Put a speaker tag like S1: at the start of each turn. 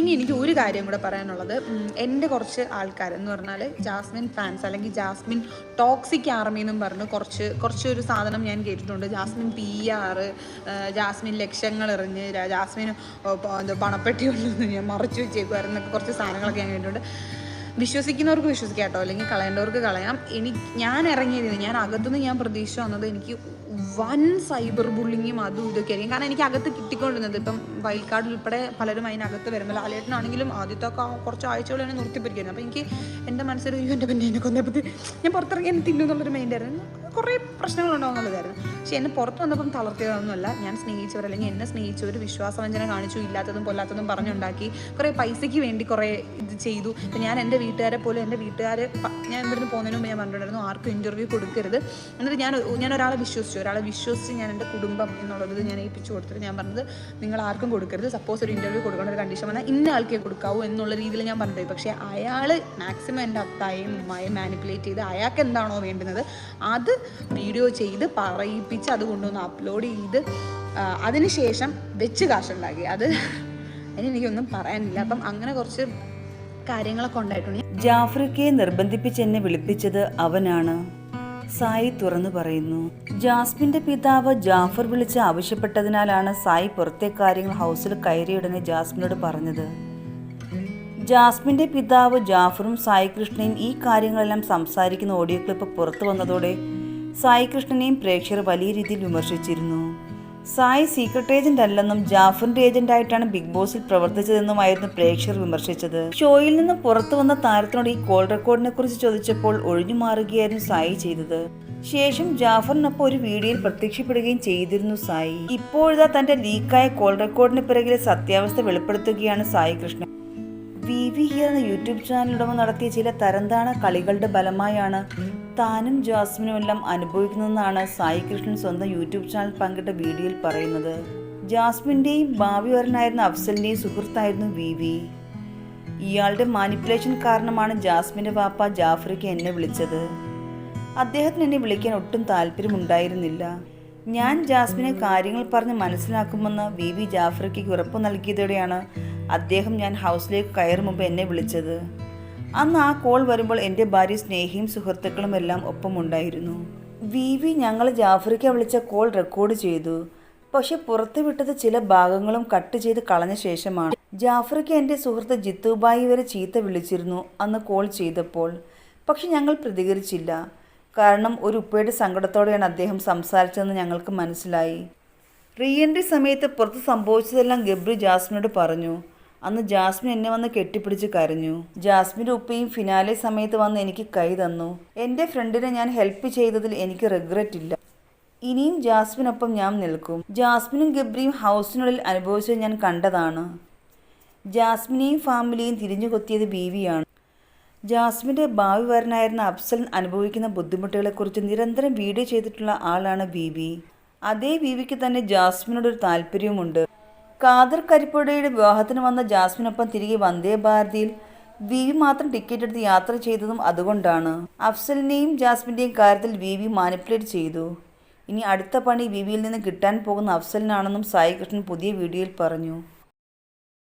S1: ഇനി എനിക്ക് ഒരു കാര്യം കൂടെ പറയാനുള്ളത്. എന്റെ കുറച്ച് ആൾക്കാർ എന്ന് പറഞ്ഞാൽ ജാസ്മിൻ ഫാൻസ് അല്ലെങ്കിൽ ജാസ്മിൻ ടോക്സിക് ആർമി എന്നും പറഞ്ഞ് കുറച്ച് കുറച്ചൊരു സാധനം ഞാൻ കേട്ടിട്ടുണ്ട്. ജാസ്മിൻ പി ആർ ജാസ്മിൻ ലക്ഷങ്ങൾ എറിഞ്ഞ് ജാസ്മിൻ എന്താ പണപ്പെട്ടി കൊണ്ടു ഞാൻ മറച്ചു വെച്ചേക്കുമായിരുന്നു എന്നൊക്കെ കുറച്ച് സാധനങ്ങളൊക്കെ ഞാൻ കേട്ടിട്ടുണ്ട്. വിശ്വസിക്കുന്നവർക്ക് വിശ്വസിക്കാം കേട്ടോ അല്ലെങ്കിൽ കളയേണ്ടവർക്ക് കളയാം. എനിക്ക് ഞാൻ ഇറങ്ങിയത് ഞാൻ അകത്തുനിന്ന് ഞാൻ പ്രതീക്ഷ വന്നത് എനിക്ക് വൻ സൈബർ ബുള്ളിങ്ങും അതും ഇതൊക്കെ ആയിരിക്കും. കാരണം എനിക്ക് അകത്ത് കിട്ടിക്കൊണ്ടിരുന്നത് ഇപ്പം വൈൽഡ് ഉൾപ്പെടെ പലരും അതിനകത്ത് വരുമ്പോൾ ലാലേട്ടനാണെങ്കിലും ആദ്യത്തെ കുറച്ച് ആഴ്ചകളാണ് നിർത്തിപ്പിടിക്കുന്നത് അപ്പം എനിക്ക് എന്റെ മനസ്സിൽ അയ്യോ എന്റെ പിന്നെ എന്നെ കൊന്നപ്പത്തി ഞാൻ പുറത്തിറങ്ങി എന്നെ തിന്നു എന്നുള്ളൊരു മൈൻഡ് ആയിരുന്നു. കുറേ പ്രശ്നങ്ങളുണ്ടാവും എന്നുള്ളതായിരുന്നു പക്ഷേ എന്നെ പുറത്ത് വന്നപ്പം തളർത്തിയതൊന്നുമല്ല. ഞാൻ സ്നേഹിച്ചവർ അല്ലെങ്കിൽ എന്നെ സ്നേഹിച്ചവർ വിശ്വാസവഞ്ചന കാണിച്ചു ഇല്ലാത്തതും പൊല്ലാത്തതും പറഞ്ഞുണ്ടാക്കി കുറേ പൈസയ്ക്ക് വേണ്ടി കുറേ ഇത് ചെയ്തു. ഇപ്പം ഞാൻ എന്റെ വീട്ടുകാരെ പോലും എന്റെ വീട്ടുകാർ ഞാൻ ഇവിടുന്ന് പോകുന്നതിന് മുമ്പ് ഞാൻ പറഞ്ഞിട്ടുണ്ടായിരുന്നു ആർക്കും ഇന്റർവ്യൂ കൊടുക്കരുത്. എന്നിട്ട് ഞാൻ ഞാൻ ഒരാളെ വിശ്വസിച്ചു. ഒരാളെ വിശ്വസിച്ച് ഞാൻ എന്റെ കുടുംബം എന്നുള്ളത് ഞാൻ ഏൽപ്പിച്ചു കൊടുത്തിട്ട് ഞാൻ പറഞ്ഞത് നിങ്ങൾ ആർക്കും കൊടുക്കരുത്. സപ്പോസ് ഒരു ഇന്റർവ്യൂ കൊടുക്കേണ്ട ഒരു കണ്ടീഷൻ വന്നാൽ ഇന്ന ആൾക്കേ കൊടുക്കാവൂ എന്നുള്ള രീതിയിൽ ഞാൻ പറഞ്ഞിട്ടുപോയി പക്ഷേ അയാൾ മാക്സിമം എന്റെ അത്തായും ഉമ്മായും മാനിപ്പുലേറ്റ് ചെയ്ത് അയാൾക്ക് എന്താണോ വേണ്ടുന്നത് അത് വീഡിയോ ചെയ്ത് പറയിപ്പിച്ച് അത് കൊണ്ടുവന്ന് അപ്ലോഡ് ചെയ്ത് അതിനുശേഷം വെച്ച് കാശുണ്ടാക്കി. അത് അതിന് എനിക്കൊന്നും പറയാനില്ല. അപ്പം അങ്ങനെ കുറച്ച് കാര്യങ്ങളൊക്കെ ഉണ്ടായിട്ടുണ്ട്.
S2: ജാഫ്രിക്കയെ നിർബന്ധിപ്പിച്ച് എന്നെ വിളിപ്പിച്ചത് അവനാണ്. സായി തുറന്നു പറയുന്നു ജാസ്മിന്റെ പിതാവ് ജാഫർ വിളിച്ച് ആവശ്യപ്പെട്ടതിനാലാണ് സായി പുറത്തെ കാര്യങ്ങൾ ഹൗസിൽ കയറിയുടനെ ജാസ്മിനോട് പറഞ്ഞത്. ജാസ്മിന്റെ പിതാവ് ജാഫറും സായി കൃഷ്ണയും ഈ കാര്യങ്ങളെല്ലാം സംസാരിക്കുന്ന ഓഡിയോ ക്ലിപ്പ് പുറത്തു വന്നതോടെ സായി കൃഷ്ണനെയും പ്രേക്ഷകർ വലിയ രീതിയിൽ വിമർശിച്ചിരുന്നു. സായി സീക്രട്ട് ഏജന്റ് അല്ലെന്നും ജാഫറിന്റെ ഏജന്റ് ആയിട്ടാണ് ബിഗ് ബോസിൽ പ്രവർത്തിച്ചതെന്നുമായിരുന്നു പ്രേക്ഷകർ വിമർശിച്ചത്. ഷോയിൽ നിന്ന് പുറത്തു വന്ന താരത്തിനോട് ഈ കോൾ റെക്കോർഡിനെ കുറിച്ച് ചോദിച്ചപ്പോൾ ഒഴിഞ്ഞു മാറുകയായിരുന്നു സായി ചെയ്തത്. ശേഷം ജാഫറിനൊപ്പം ഒരു വീഡിയോയിൽ പ്രത്യക്ഷപ്പെടുകയും ചെയ്തിരുന്നു സായി. ഇപ്പോഴിതാ തന്റെ ലീക്കായ കോൾ റെക്കോർഡിന് പിറകിലെ സത്യാവസ്ഥ വെളിപ്പെടുത്തുകയാണ് സായി കൃഷ്ണൻ. വി വി എന്ന യൂട്യൂബ് ചാനലുടമ നടത്തിയ ചില തരംതാണ കളികളുടെ ഫലമായാണ് താനും ജാസ്മിനും എല്ലാം അനുഭവിക്കുന്നതെന്നാണ് സായി കൃഷ്ണൻ സ്വന്തം യൂട്യൂബ് ചാനൽ പങ്കിട്ട വീഡിയോയിൽ പറയുന്നത്. ജാസ്മിന്റെയും ഭാവി വരനായിരുന്ന അഫ്സലിന്റെയും സുഹൃത്തായിരുന്നു വി വി. ഇയാളുടെ മാനിപ്പുലേഷൻ കാരണമാണ് ജാസ്മിന്റെ വാപ്പ ജാഫ്രിക്ക് എന്നെ വിളിച്ചത്. അദ്ദേഹത്തിന് എന്നെ വിളിക്കാൻ ഒട്ടും താല്പര്യമുണ്ടായിരുന്നില്ല. ഞാൻ ജാസ്മിനെ കാര്യങ്ങൾ പറഞ്ഞ് മനസ്സിലാക്കുമെന്ന് വി വി ജാഫ്രിക്ക് ഉറപ്പ് നൽകിയതോടെയാണ് അദ്ദേഹം ഞാൻ ഹൗസിലേക്ക് കയറും മുമ്പ് എന്നെ വിളിച്ചത്. അന്ന് ആ കോൾ വരുമ്പോൾ എന്റെ ഭാര്യ സ്നേഹിയും സുഹൃത്തുക്കളും എല്ലാം ഒപ്പമുണ്ടായിരുന്നു. വി വി ഞങ്ങൾ ജാഫ്രിക്ക വിളിച്ച കോൾ റെക്കോർഡ് ചെയ്തു. പക്ഷെ പുറത്തു വിട്ടത് ചില ഭാഗങ്ങളും കട്ട് ചെയ്ത് കളഞ്ഞ ശേഷമാണ്. ജാഫ്രിക്ക എന്റെ സുഹൃത്ത് ജിത്തുബായി വരെ ചീത്ത വിളിച്ചിരുന്നു അന്ന് കോൾ ചെയ്തപ്പോൾ. പക്ഷെ ഞങ്ങൾ പ്രതികരിച്ചില്ല. കാരണം ഒരു ഉപ്പയുടെ സങ്കടത്തോടെയാണ് അദ്ദേഹം സംസാരിച്ചതെന്ന് ഞങ്ങൾക്ക് മനസ്സിലായി. റീ എൻട്രി സമയത്ത് പുറത്ത് സംഭവിച്ചതെല്ലാം ഗബ്രി ജാസ്മിനോട് പറഞ്ഞു. അന്ന് ജാസ്മിൻ എന്നെ വന്ന് കെട്ടിപ്പിടിച്ച് കരഞ്ഞു. ജാസ്മിന്റെ ഉപ്പയും ഫിനാലെ സമയത്ത് വന്ന് എനിക്ക് കൈ തന്നു. എന്റെ ഫ്രണ്ടിനെ ഞാൻ ഹെൽപ്പ് ചെയ്തതിൽ എനിക്ക് റിഗ്രറ്റ് ഇല്ല. ഇനിയും ജാസ്മിനൊപ്പം ഞാൻ നിൽക്കും. ജാസ്മിനും ഗബ്രിയും ഹൗസിനുള്ളിൽ അനുഭവിച്ചത് ഞാൻ കണ്ടതാണ്. ജാസ്മിനെയും ഫാമിലിയും തിരിഞ്ഞു കൊത്തിയത് ബീവിയാണ്. ജാസ്മിന്റെ ഭാവി വരനായിരുന്ന അഫ്സൽ അനുഭവിക്കുന്ന ബുദ്ധിമുട്ടുകളെക്കുറിച്ച് നിരന്തരം വീഡിയോ ചെയ്തിട്ടുള്ള ആളാണ് ബീവി. അതേ ബീവിക്ക് തന്നെ ജാസ്മിനോടൊരു താല്പര്യവുമുണ്ട്. ഖാദർ കരിപ്പുഴയുടെ വിവാഹത്തിന് വന്ന ജാസ്മിനൊപ്പം തിരികെ വന്ദേ ഭാരതിയിൽ വി വി മാത്രം ടിക്കറ്റ് എടുത്ത് യാത്ര ചെയ്തതും അതുകൊണ്ടാണ്. അഫ്സലിനെയും ജാസ്മിന്റെയും കാര്യത്തിൽ വി വി മാനിപ്പുലേറ്റ് ചെയ്തു. ഇനി അടുത്ത പണി വി വിയിൽ നിന്ന് കിട്ടാൻ പോകുന്ന അഫ്സലിനാണെന്നും സായികൃഷ്ണൻ പുതിയ വീഡിയോയിൽ പറഞ്ഞു.